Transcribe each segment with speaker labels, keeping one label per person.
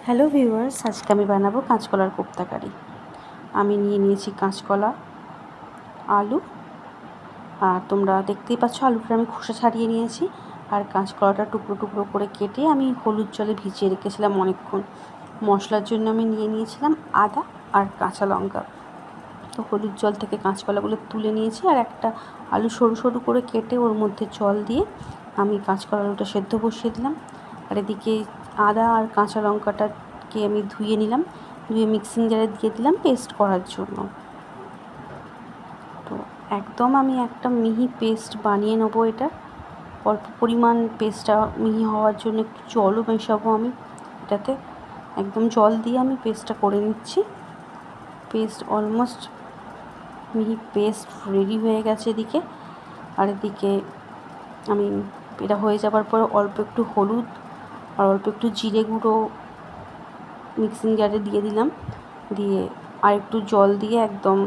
Speaker 1: Hello viewers, আজকে আমি বানাবো কাঁচকলার কোপ্তা কারি। আমি নিয়ে নিয়েছি কাঁচকলা, আলু, আর তোমরা দেখতেই পাচ্ছ আলুটা আমি খোসা ছাড়িয়ে নিয়েছি, আর কাঁচকলাটা টুকরো টুকরো করে কেটে আমি হলুদ জলে ভিজিয়ে রেখেছিলাম অনেকক্ষণ। মশলার জন্য আমি নিয়ে নিয়েছিলাম আদা আর কাঁচা লঙ্কা। তো হলুদ জল থেকে কাঁচকলাগুলো তুলে নিয়েছি, আর একটা আলু সরু সরু করে কেটে ওর মধ্যে জল দিয়ে আমি কাঁচকলা আলুটা সেদ্ধ বসিয়ে দিলাম। আর এদিকে আদা আর কাঁচা লঙ্কাটাকে আমি ধুয়ে নিলাম, ধুয়ে মিক্সিং জারে দিয়ে দিলাম পেস্ট করার জন্য। তো একদম আমি একটা মিহি পেস্ট বানিয়ে নেব এটা। অল্প পরিমাণ পেস্টটা মিহি হওয়ার জন্য একটু জলও মেশাবো আমি এটাতে। একদম জল দিয়ে আমি পেস্টটা করে নিচ্ছি। পেস্ট অলমোস্ট মিহি পেস্ট রেডি হয়ে গেছে এদিকে। আর এদিকে আমি, এটা হয়ে যাবার পর অল্প একটু হলুদ আর অল্প একটু জিরে গুঁড়ো মিক্সিং জারে দিয়ে দিলাম। দিয়ে আর একটু জল দিয়ে একদম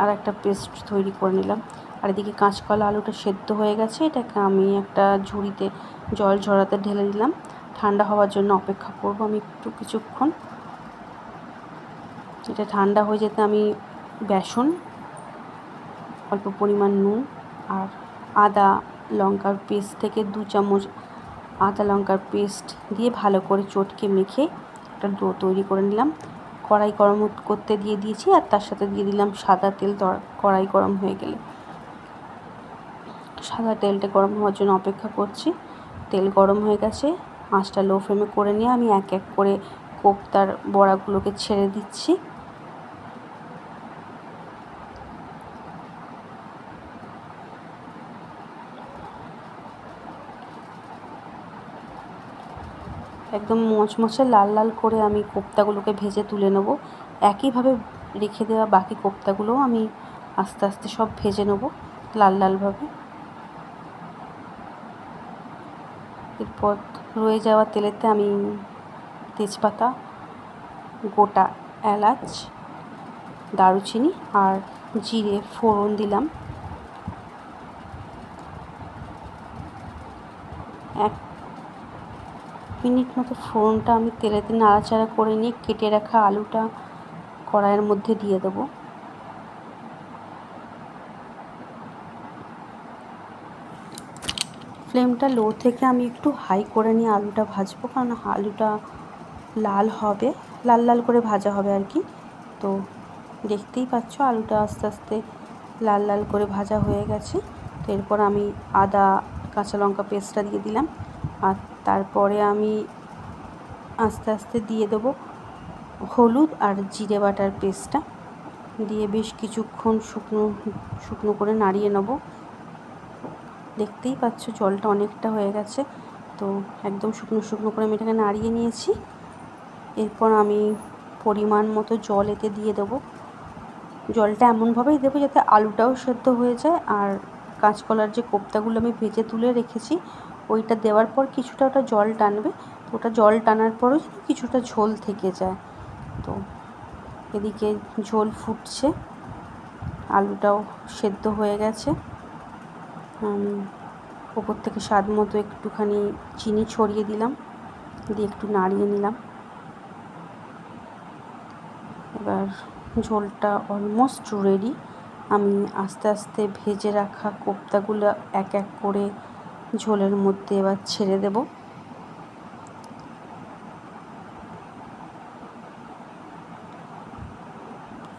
Speaker 1: আর একটা পেস্ট তৈরি করে নিলাম। আর এদিকে কাঁচকলা আলুটা সেদ্ধ হয়ে গেছে, এটাকে আমি একটা ঝুড়িতে জল ঝরাতে ঢেলে দিলাম ঠান্ডা হওয়ার জন্য অপেক্ষা করব আমি একটু কিছুক্ষণ। এটা ঠান্ডা হয়ে যেতে আমি বেসন, অল্প পরিমাণ নুন আর আদা লঙ্কার পেস্ট থেকে দু চামচ আদা লঙ্কার পেস্ট দিয়ে ভালো করে চটকে মেখে একটা ডো তৈরি করে নিলাম। কড়াই গরম করতে দিয়ে দিয়েছি আর তার সাথে দিয়ে দিলাম সাদা তেল কড়াই গরম হয়ে গেলে। সাদা তেলটা গরম হওয়ার জন্য অপেক্ষা করছি। তেল গরম হয়ে গেছে, আঁচটা লো ফ্লেমে করে নিয়ে আমি এক এক করে কোপ্তার বড়াগুলোকে ছেড়ে দিচ্ছি। একদম মচমচে লাল লাল করে আমি কোপ্তাগুলোকে ভেজে তুলে নেব। একইভাবে রেখে দেওয়া বাকি কোপ্তাগুলোও আমি আস্তে আস্তে সব ভেজে নেব লাল লালভাবে। এরপর রয়ে যাওয়া তেলেতে আমি তেজপাতা, গোটা এলাচ, দারুচিনি আর জিরে ফোড়ন দিলাম। এক মিনিট মতো ফোড়নটা আমি তেলেতে নাড়াচাড়া করে নিয়ে কেটে রাখা আলুটা কড়াইয়ের মধ্যে দিয়ে দেবো। ফ্লেমটা লো থেকে আমি একটু হাই করে নিয়ে আলুটা ভাজবো, কারণ আলুটা লাল হবে, লাল লাল করে ভাজা হবে আর কি। তো দেখতেই পাচ্ছ আলুটা আস্তে আস্তে লাল লাল করে ভাজা হয়ে গেছে। তো এরপর আমি আদা, কাঁচা লঙ্কা পেস্টটা দিয়ে দিলাম। আর তারপরে আমি আস্তে আস্তে দিয়ে দেবো হলুদ আর জিরে বাটার পেস্টটা। দিয়ে বেশ কিছুক্ষণ শুকনো শুকনো করে নাড়িয়ে নেব। দেখতেই পাচ্ছ জলটা অনেকটা হয়ে গেছে। তো একদম শুকনো শুকনো করে আমি এটাকে নাড়িয়ে নিয়েছি। এরপর আমি পরিমাণ মতো জল এতে দিয়ে দেবো। জলটা এমনভাবেই দেবো যাতে আলুটাও সেদ্ধ হয়ে যায়। আর কাঁচকলার যে কোপ্তাগুলো আমি ভেজে তুলে রেখেছি ওইটা দেওয়ার পর কিছুটা ওটা জল টানবে, তো ওটা জল টানার পরও কিছুটা ঝোল থেকে যায়। তো এদিকে ঝোল ফুটছে, আলুটাও সেদ্ধ হয়ে গেছে। ওপর থেকে স্বাদ মতো একটুখানি চিনি ছড়িয়ে দিলাম, দিয়ে একটু নাড়িয়ে নিলাম। এবার ঝোলটা অলমোস্ট রেডি আমি আস্তে আস্তে ভেজে রাখা কোপ্তাগুলো এক এক করে ঝোলের মধ্যে এবার ছেড়ে দেব।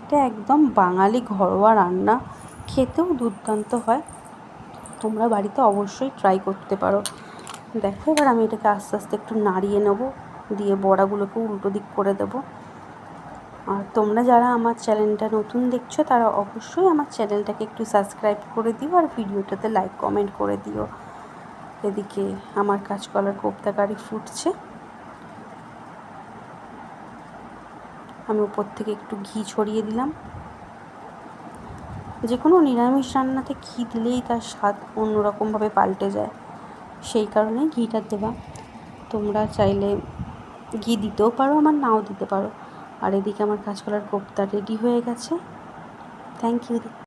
Speaker 1: এটা একদম বাঙালি ঘরোয়া রান্না। খেতেও দুর্দান্ত হয়। তোমরা বাড়িতে অবশ্যই ট্রাই করতে পারো। দেখো, এবার আমি এটাকে আস্তে আস্তে একটু নাড়িয়ে নেব। দিয়ে বড়াগুলোকে উল্টো দিক করে দেবো। আর তোমরা যারা আমার চ্যানেলটা নতুন দেখছ, তারা অবশ্যই আমার চ্যানেলটাকে একটু সাবস্ক্রাইব করে দিও। আর ভিডিওটাতে লাইক কমেন্ট করে দিও। এদিকে আমার কাঁচকলার কোপ্তা কারি ফুটছে। আমি উপর থেকে একটু ঘি ছড়িয়ে দিলাম। যে কোনো নিরামিষ রান্নাতে ঘি দিলেই তার স্বাদ অন্যরকমভাবে পাল্টে যায়। সেই কারণেই ঘিটা দেওয়া তোমরা চাইলে ঘি দিতেও পারো আমার নাও দিতে পারো। আর এদিকে আমার কাঁচকলার কোপ্তা রেডি হয়ে গেছে। Thank you